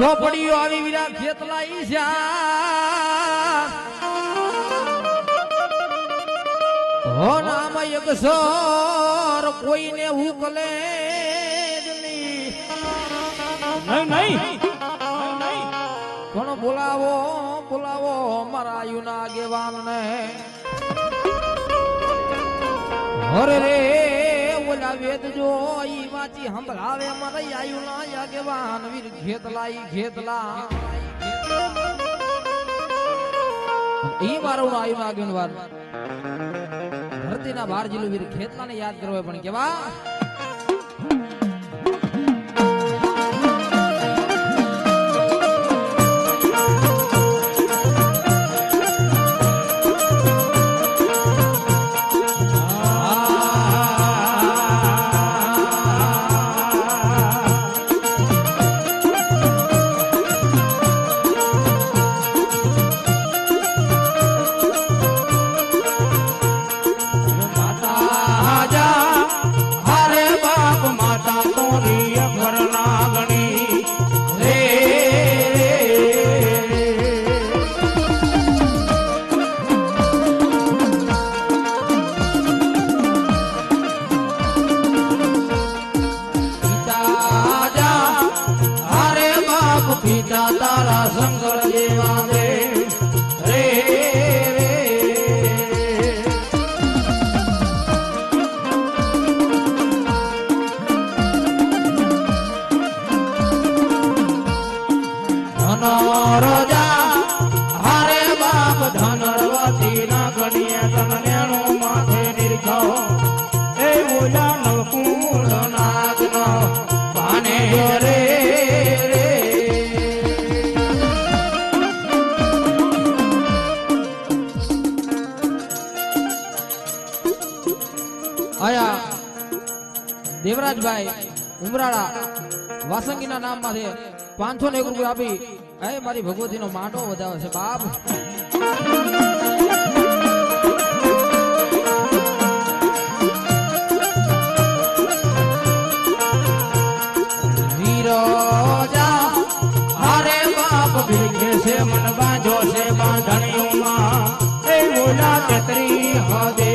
ઝોપડીઓ આવી વિરા ખેતલાઈ ઈ જા. હો નામ યગસર કોઈને ઉકલે નહીં. નહીં કોણ બોલાવો બોલાવો મારા યુના આગેવાન ને હરે રે. ઓલા વેદ જો ઈ વાંચી સંભળાવે આયુ ના આગેવાન વીર ઘેતલા. ઈ ઘેતલા ઈ મારો આયુના આગેવાન ધરતીના બાર જીલું વીર ખેતલાને યાદ કરવો પણ કેવા? ધન રજા હારે બાપ ધન રવતી ના ગણીએ તન નેણું માથે નિર્ખો એ ઓલા નકુળ દેવરાજભાઈ ઉમરાળા વાસંગીના નામમાં પાંચસો ને એક રૂપિયા આપી. એ મારી ભગવતીનો માટો વધાવે છે, બાપ. છે, મન બાંધો છે બાંધણીઓમાં. એ તેત્રી હદેવને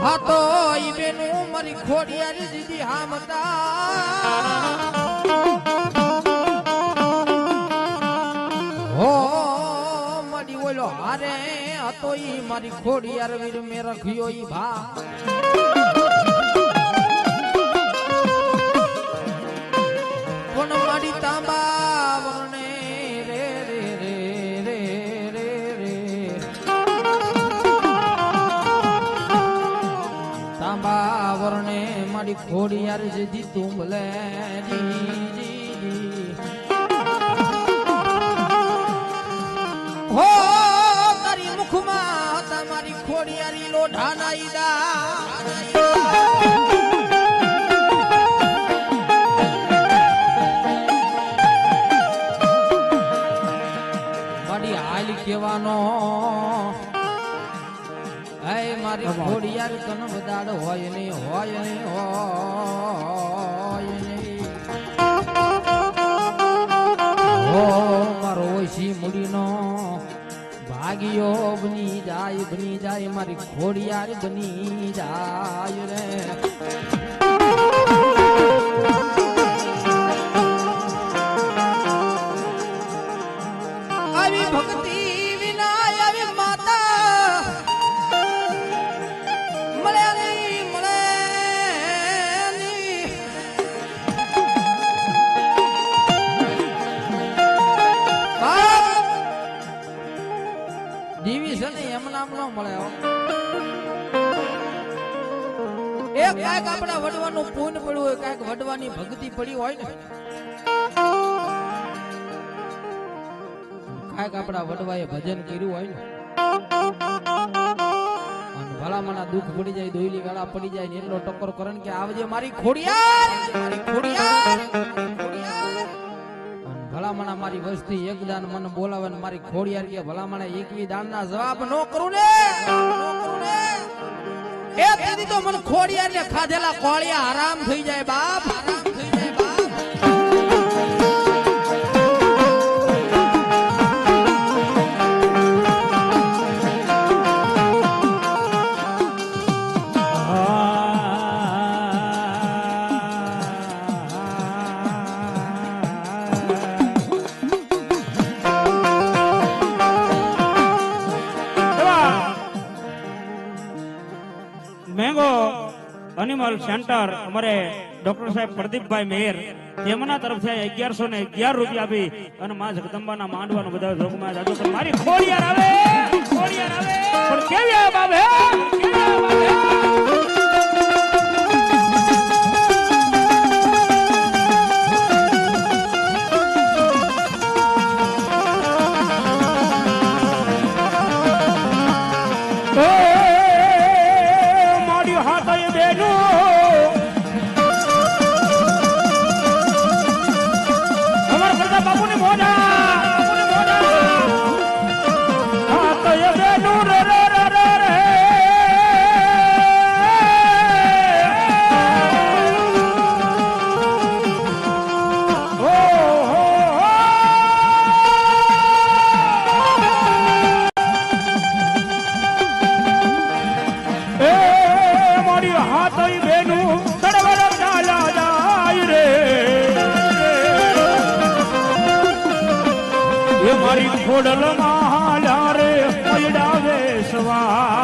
હાથો ઈ બેનું મારી દીદી જીજી આમતા હો મારી ઓલો હારે હતો ઈ મારી ખોડિયાર વીર મે રખ્યો ઈ ભા ખોડિયાર જેથી તુંબલે હો તારી મુખમાં તમારી ખોડિયારી લોઢા નાઈ દા કેવાનો હે મારી ઘોડિયાર તન બદાડ હોય ને હોય ને હોય ને ઓ મારો ઓછી મૂડીનો ભાગ્યો બની જાય બની જાય મારી ઘોડિયાર બની જાય રે. આવી ભક્તિ કાંઈક ભક્તિ પડી હોય ને. કાંઈક આપણા વડવાએ ભજન કર્યું હોય ને. ભલામણા દુઃખ પડી જાય દોયલી ગાળા પડી જાય એટલો ટક્કર કરે કે આવજે મારી ખોડિયાર ભલામણા મારી વસ્તી એક દાન મને બોલાવે મારી ખોડિયાર કે ભલામણા એકવી જવાબ નો કરું નો કરું ને. એ દીદી તો મને ખોડિયા ને ખાધેલા કોળિયા આરામ થઈ જાય બાપ. આરામ થઈ જાય સેન્ટર અમારે ડોક્ટર સાહેબ પ્રદીપભાઈ મેયર. તેમના તરફથી અગિયારસો ને અગિયાર રૂપિયા આપી અને માં જગદંબાના માંડવાનો બધા જોગમાં મારી ખોડિયાર આવે ખોડિયાર આવે. કેવી આવે?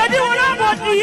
ಜಡಿ ಒಳ ಬಡ್ಡಿ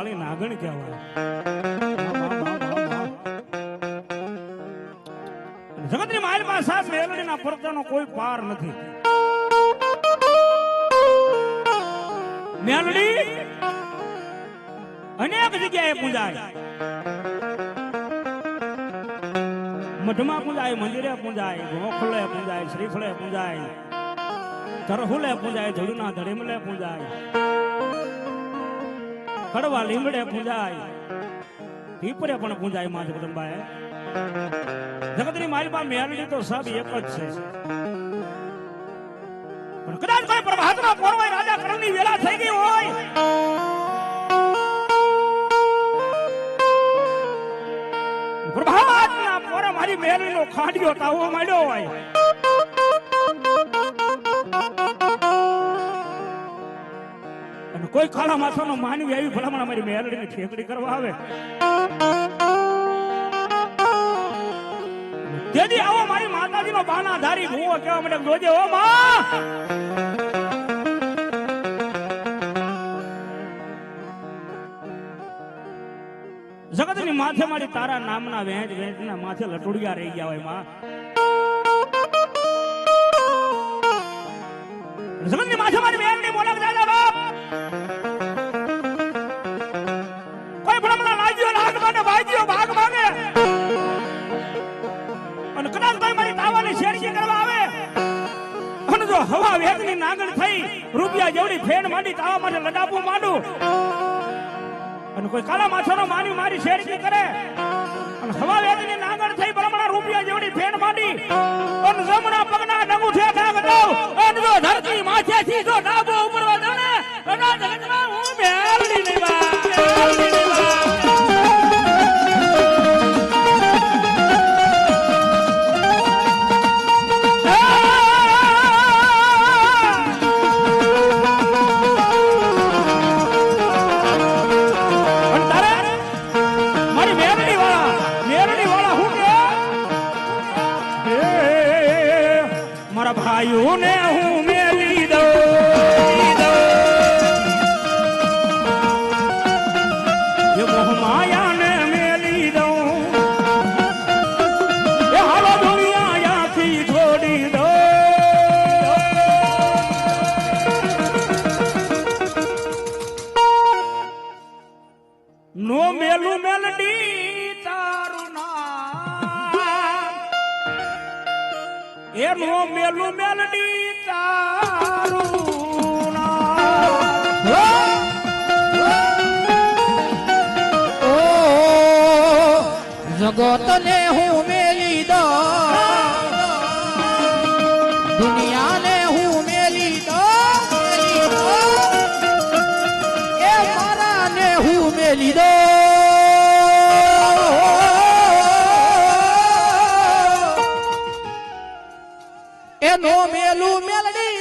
કાળી નાગણ કહેવાય. જગતની માલિપા સાહેબ મેલડીના પરદાનો કોઈ પાર નથી. મેલડી, અનેક જગ્યાએ પૂજાય. મઠમાં પૂજાય, મંદિરે પૂજાય, ગોખલે પૂજાય, શ્રીફળે પૂજાય, તરહુલે પૂજાય ધડુના ધડીમલે પૂજાય. કડવા લીમડે પૂજાય પીપરે પણ પૂજાયમાં જગદંબાએ જગતની માલિપા મેળવી તો સબ એક જ છે. પણ કદાચ કોઈ પ્રભાતમાં પોરવાય, રાજા કરણની વેળા થઈ ગઈ હોય. પ્રભાતના પોરે મારી મેલડીનો ખાંડિયો તાવો માંડ્યો હોય. કોઈ કાળા માથાનો માનવી આવી ભલામણ અમારી મેલડીને ઠેકડી કરવા આવે? તેથી આવો મારી માતાજીનો બાના ધારી ભૂવો કહેવા માટે જોજે ઓ માં! જગતની માથે મારી તારા નામના વેચ વેચના માથે લટુડિયા રહી ગયા હોય, માં. હવા વેગની નાગણ થઈ રૂપિયા જેવડી ફેણ માંડી તાવા માટે લડાપું માંડું. અને કોઈ કાલા માથાનો માની મારી શેરકી કરે. અને હવા વેગની નાગણ થઈ બ્રહ્મણા રૂપિયા જેવડી ફેણ માંડી. અને જમણા પગના ડાગ દઉં અને જો ધરતી માથેથી જો ડાબો ઉપરવા ને અને આ જગતમાં હું મેળવી નહીં બા ભાઈઓને હું એ નો મેલું મેલડી તારું જગતને હું મેલી દઉં. દુનિયાને હું મેલી દઉં. મેલી હું મેલી એ નો મેલું મેલડી